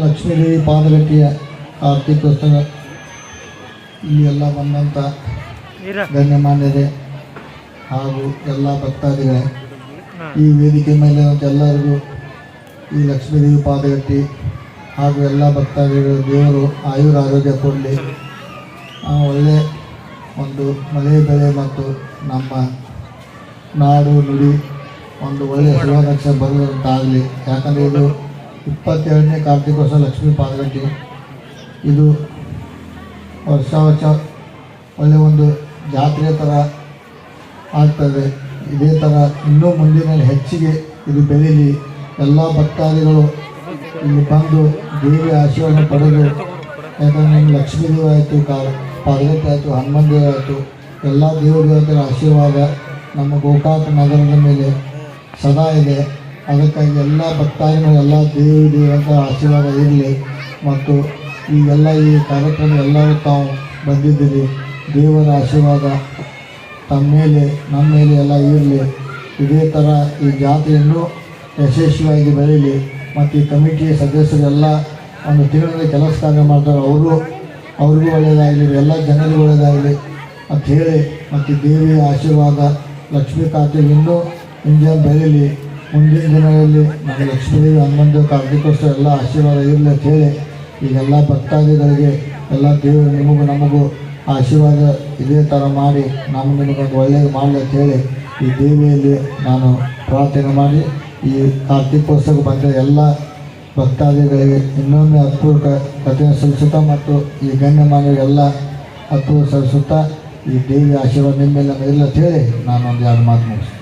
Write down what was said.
ಲಕ್ಷ್ಮೀದೇವಿ ಪಾದಗಟ್ಟಿಯ ಕಾರ್ತಿಕೋತ್ಸವ ಇಲ್ಲಿ ಎಲ್ಲ ಬಂದಂಥ ಗಣ್ಯಮಾನ್ಯರೇ ಹಾಗೂ ಎಲ್ಲ ಭಕ್ತಾದಿಗಳೇ ಈ ವೇದಿಕೆ ಮೇಲೆ ಎಲ್ಲರಿಗೂ ಈ ಲಕ್ಷ್ಮೀದೇವಿ ಪಾದಗಟ್ಟಿ ಹಾಗೂ ಎಲ್ಲ ಭಕ್ತಾದಿಗಳು ದೇವರು ಆಯುರ ಆರೋಗ್ಯ ಕೊಡಲಿ. ಒಳ್ಳೆ ಒಂದು ಮಳೆ ಬೆಳೆ ಮತ್ತು ನಮ್ಮ ನಾಡು ನುಡಿ ಒಂದು ಒಳ್ಳೆಯ ಶುಭಾಕಾಂಕ್ಷೆ ಬರುವಂತಾಗಲಿ ಯಾಕಂದರೆ ಇದು ಇಪ್ಪತ್ತೇಳನೇ ಕಾರ್ತಿಕೋತ್ಸವ ಲಕ್ಷ್ಮೀ ಪಾದಗಟ್ಟಿ ಇದು ವರ್ಷ ವರ್ಷ ಒಳ್ಳೆಯ ಒಂದು ಜಾತ್ರೆ ಥರ ಆಗ್ತದೆ. ಇದೇ ಥರ ಇನ್ನೂ ಮುಂದಿನ ಹೆಚ್ಚಿಗೆ ಇದು ಬೆಳೀಲಿ. ಎಲ್ಲ ಭಕ್ತಾದಿಗಳು ಇಲ್ಲಿ ಬಂದು ದೇವಿಯ ಆಶೀರ್ವಾದ ಪಡೆದು ಯಾಕಂದರೆ ನಮ್ಮ ಲಕ್ಷ್ಮೀ ದೇವ ಆಯಿತು ಕಾ ಪಾದಗಟ್ಟೆ ಆಯಿತು ಹನುಮನ್ ದೇವ ಆಯಿತು ಎಲ್ಲ ದೇವ ದೇವತೆಗಳ ಆಶೀರ್ವಾದ ನಮ್ಮ ಗೋಕಾಕ ನಗರದ ಮೇಲೆ ಸದಾ ಇದೆ. ಅದಕ್ಕಾಗಿ ಎಲ್ಲ ಭಕ್ತಾದಿಗಳು, ಎಲ್ಲ ದೇವಿ, ದೇವರ ಆಶೀರ್ವಾದ ಇರಲಿ. ಮತ್ತು ಈಗೆಲ್ಲ ಈ ಕಾರ್ಯಕ್ರಮ ಎಲ್ಲರೂ ತಾವು ಬಂದಿದ್ದೀರಿ. ದೇವರ ಆಶೀರ್ವಾದ ತಮ್ಮ ಮೇಲೆ, ನಮ್ಮ ಮೇಲೆ ಎಲ್ಲ ಇರಲಿ. ಇದೇ ಥರ ಈ ಜಾತ್ರೆಯನ್ನು ಯಶಸ್ವಿಯಾಗಿ ಬೆಳೀಲಿ. ಮತ್ತು ಈ ಕಮಿಟಿಯ ಸದಸ್ಯರೆಲ್ಲ ಒಂದು ತಿಂಗಳಲ್ಲಿ ಕೆಲಸ ಕಾರ್ಯ ಮಾಡ್ತಾರೆ. ಅವರು, ಅವ್ರಿಗೂ ಒಳ್ಳೆಯದಾಗಲಿ, ಎಲ್ಲ ಜನರಿಗೂ ಒಳ್ಳೆಯದಾಗಲಿ. ಅಂತ ಹೇಳಿ, ಮತ್ತು ದೇವಿಯ ಆಶೀರ್ವಾದ ಲಕ್ಷ್ಮೀ ಖಾತೆ ಇನ್ನೂ ಇಂಜ ಬೆಳೀಲಿ ಮುಂದಿನ ದಿನಗಳಲ್ಲಿ ನಮ್ಮ ಲಕ್ಷ್ಮೀದೇವಿ ಹನುಮಂತ ಕಾರ್ತಿಕೋತ್ಸವ ಎಲ್ಲ ಆಶೀರ್ವಾದ ಇರಲಿ ಅಂತ ಹೇಳಿ ಈಗೆಲ್ಲ ಭಕ್ತಾದಿಗಳಿಗೆ ಎಲ್ಲ ದೇವರು ನಿಮಗೂ ನಮಗೂ ಆಶೀರ್ವಾದ ಇದೇ ಥರ ಮಾಡಿ ನಮ್ಮ ನಿಮಗೊಂದು ಒಳ್ಳೆಯದು ಮಾಡಲಿ ಅಂತ ಹೇಳಿ ಈ ದೇವಿಯಲ್ಲಿ ನಾನು ಪ್ರಾರ್ಥನೆ ಮಾಡಿ ಈ ಕಾರ್ತಿಕೋತ್ಸವ ಬಂದ ಎಲ್ಲ ಭಕ್ತಾದಿಗಳಿಗೆ ಇನ್ನೊಮ್ಮೆ ಅದ್ಭುತ ಕಥೆ ಸಲ್ಲಿಸುತ್ತಾ ಮತ್ತು ಈ ಗಣ್ಯಮಾನ್ಯರಿಗೆಲ್ಲ ಅದ್ಭುತ ಸಲ್ಲಿಸುತ್ತಾ ಈ ದೇವಿ ಆಶೀರ್ವಾದ ನಿಮ್ಮ ಮೇಲೆ ಇರಲಿ ಹೇಳಿ ನಾನು ಒಂದು ಎರಡು ಮಾತು ಮುಗಿಸ್ತೀನಿ.